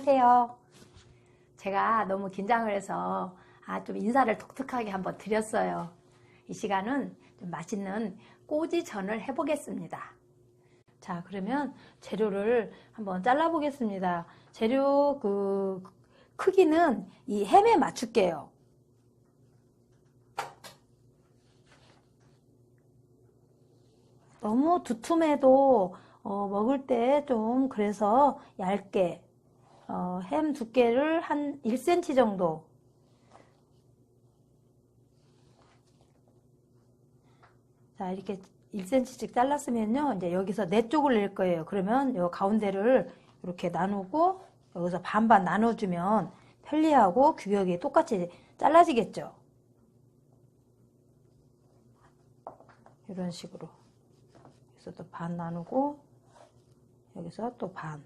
안녕하세요. 제가 너무 긴장을 해서 아, 좀 인사를 독특하게 한번 드렸어요. 이 시간은 좀 맛있는 꼬지전을 해보겠습니다. 자, 그러면 재료를 한번 잘라보겠습니다. 재료 그 크기는 이 햄에 맞출게요. 너무 두툼해도 어, 먹을 때 좀 그래서 얇게 어, 햄 두께를 한 1cm 정도. 자 이렇게 1cm씩 잘랐으면요 이제 여기서 네 쪽을 낼 거예요. 그러면 요 가운데를 이렇게 나누고 여기서 반반 나눠주면 편리하고 규격이 똑같이 잘라지겠죠? 이런 식으로. 여기서 또 반 나누고 여기서 또 반.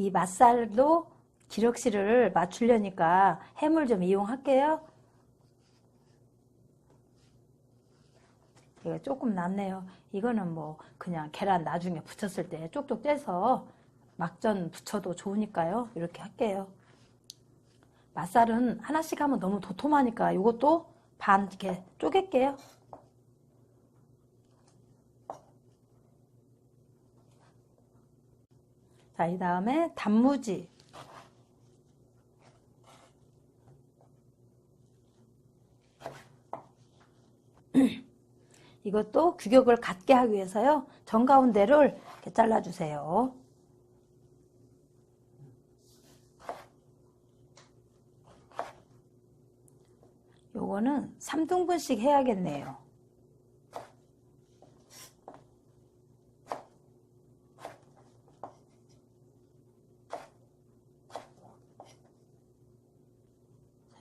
이 맛살도 기럭시를 맞추려니까 햄을 좀 이용할게요. 이거 조금 낫네요. 이거는 뭐 그냥 계란 나중에 붙였을 때 쪽쪽 떼서 막전 붙여도 좋으니까요. 이렇게 할게요. 맛살은 하나씩 하면 너무 도톰하니까 이것도 반 이렇게 쪼갤게요. 자, 이 다음에 단무지. 이것도 규격을 갖게 하기 위해서요. 정 가운데를 이렇게 잘라주세요. 요거는 3등분씩 해야겠네요.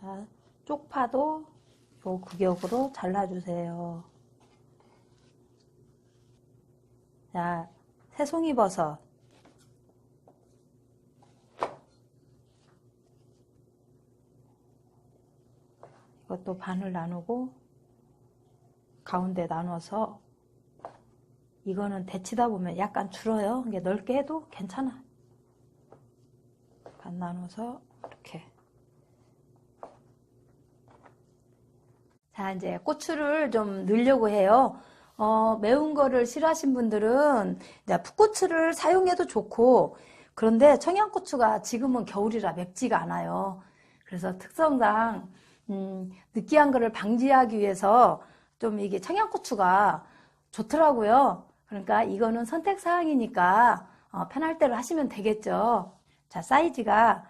자, 쪽파도 요 구격으로 잘라주세요. 자, 새송이 버섯. 이것도 반을 나누고 가운데 나눠서 이거는 데치다 보면 약간 줄어요. 이게 넓게 해도 괜찮아. 반 나눠서 이렇게. 자, 이제 고추를 좀 넣으려고 해요. 어, 매운 거를 싫어하신 분들은 이제 풋고추를 사용해도 좋고, 그런데 청양고추가 지금은 겨울이라 맵지가 않아요. 그래서 특성상 음, 느끼한 거를 방지하기 위해서 좀 이게 청양고추가 좋더라고요. 그러니까 이거는 선택 사항이니까 어, 편할 대로 하시면 되겠죠. 자, 사이즈가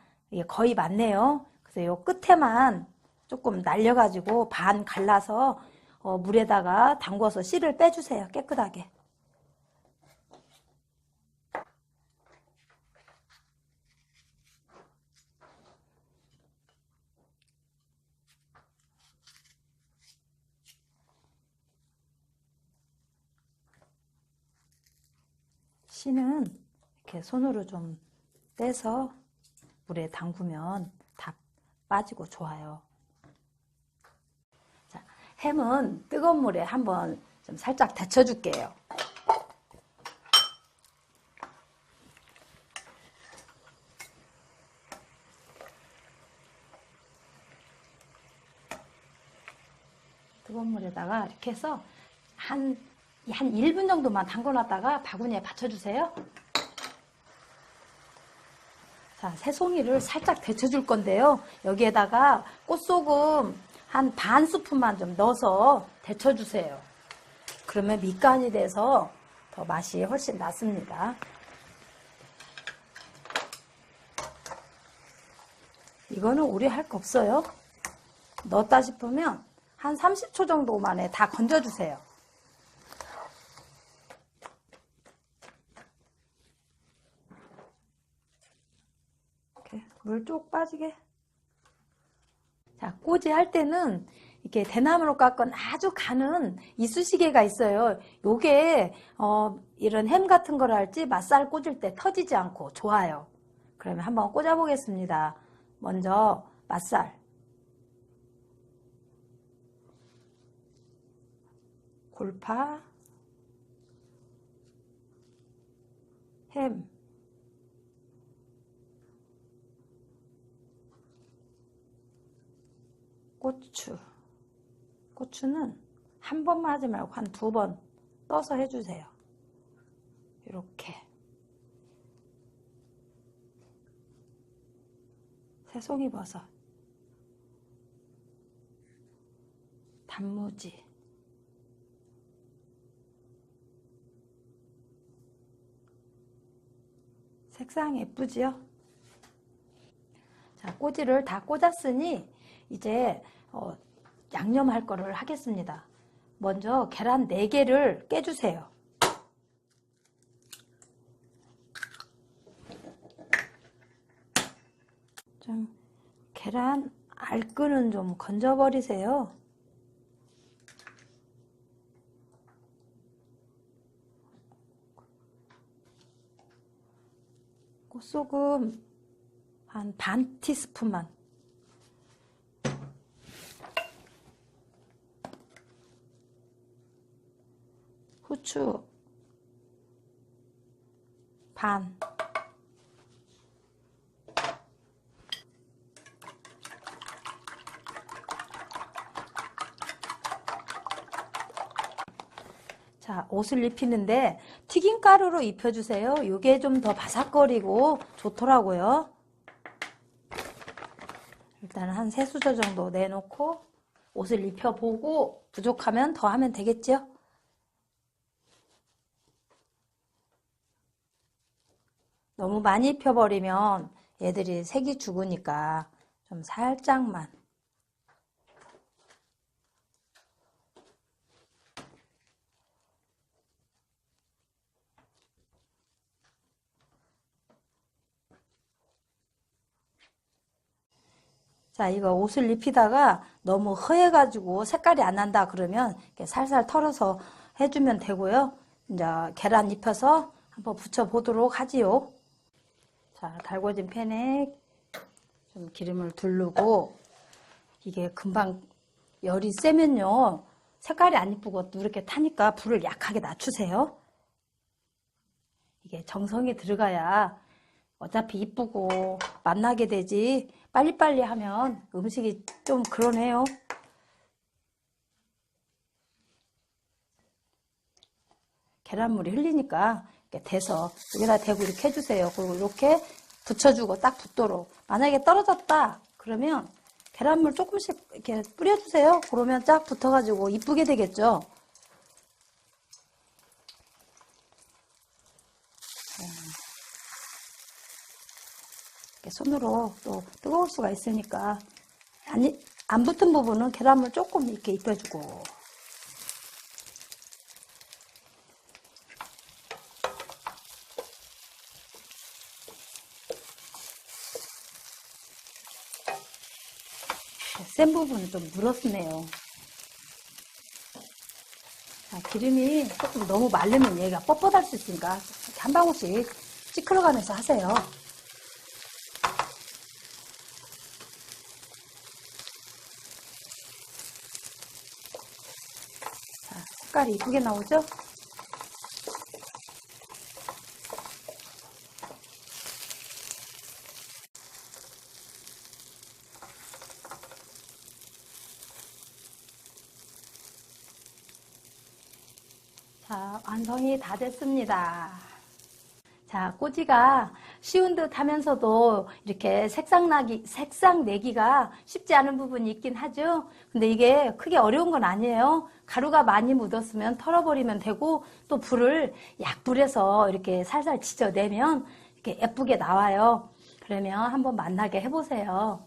거의 맞네요. 그래서 요 끝에만 조금 날려가지고 반 갈라서 어, 물에다가 담궈서 씨를 빼주세요. 깨끗하게. 씨는 이렇게 손으로 좀 떼서 물에 담그면 다 빠지고 좋아요. 자, 햄은 뜨거운 물에 한번 좀 살짝 데쳐줄게요. 뜨거운 물에다가 이렇게 해서 한, 한 1분 정도만 담궈놨다가 바구니에 받쳐주세요. 자, 새송이를 살짝 데쳐줄 건데요. 여기에다가 꽃소금 한 반 스푼만 좀 넣어서 데쳐주세요. 그러면 밑간이 돼서 더 맛이 훨씬 낫습니다. 이거는 우리 할 거 없어요. 넣었다 싶으면 한 30초 정도 만에 다 건져주세요. 이렇게 물 쪽 빠지게. 꼬지 할 때는 이렇게 대나무로 깎은 아주 가는 이쑤시개가 있어요. 요게 어, 이런 햄 같은 걸 할지 맛살 꽂을 때 터지지 않고 좋아요. 그러면 한번 꽂아 보겠습니다. 먼저 맛살 골파 햄 고추. 고추는 한 번만 하지 말고 한 두 번 떠서 해주세요. 이렇게. 새송이 버섯. 단무지. 색상 예쁘지요? 자, 꼬지를 다 꽂았으니 이제 어, 양념할 거를 하겠습니다. 먼저 계란 4개를 깨주세요. 좀 계란 알끈은 좀 건져버리세요. 꽃소금 한 반 티스푼만 후추 반 자, 옷을 입히는데 튀김가루로 입혀주세요. 이게 좀 더 바삭거리고 좋더라고요. 일단 한 세 수저 정도 내놓고 옷을 입혀보고 부족하면 더 하면 되겠죠? 너무 많이 입혀버리면 얘들이 색이 죽으니까 좀 살짝만 자, 이거 옷을 입히다가 너무 허해가지고 색깔이 안 난다 그러면 살살 털어서 해주면 되고요. 이제 계란 입혀서 한번 붙여보도록 하지요. 자, 달궈진 팬에 좀 기름을 두르고 이게 금방 열이 세면요. 색깔이 안 이쁘고 이렇게 타니까 불을 약하게 낮추세요. 이게 정성이 들어가야 어차피 이쁘고 맛나게 되지 빨리빨리 하면 음식이 좀 그러네요. 계란물이 흘리니까 이렇게 대서 여기다 대고 이렇게 해주세요. 그리고 이렇게 붙여주고 딱 붙도록. 만약에 떨어졌다 그러면 계란물 조금씩 이렇게 뿌려주세요. 그러면 쫙 붙어가지고 이쁘게 되겠죠. 이렇게 손으로 또 뜨거울 수가 있으니까 안, 안 붙은 부분은 계란물 조금 이렇게 입혀주고 센 부분은 좀 물었네요. 자, 기름이 조금 너무 마르면 얘가 뻣뻣할 수 있으니까 한 방울씩 찌클어가면서 하세요. 자, 색깔이 이쁘게 나오죠? 자, 완성이 다 됐습니다. 자, 꼬지가 쉬운 듯 하면서도 이렇게 색상 나기, 색상 내기가 쉽지 않은 부분이 있긴 하죠. 근데 이게 크게 어려운 건 아니에요. 가루가 많이 묻었으면 털어버리면 되고 또 불을 약불에서 이렇게 살살 지져내면 이렇게 예쁘게 나와요. 그러면 한번 만나게 해보세요.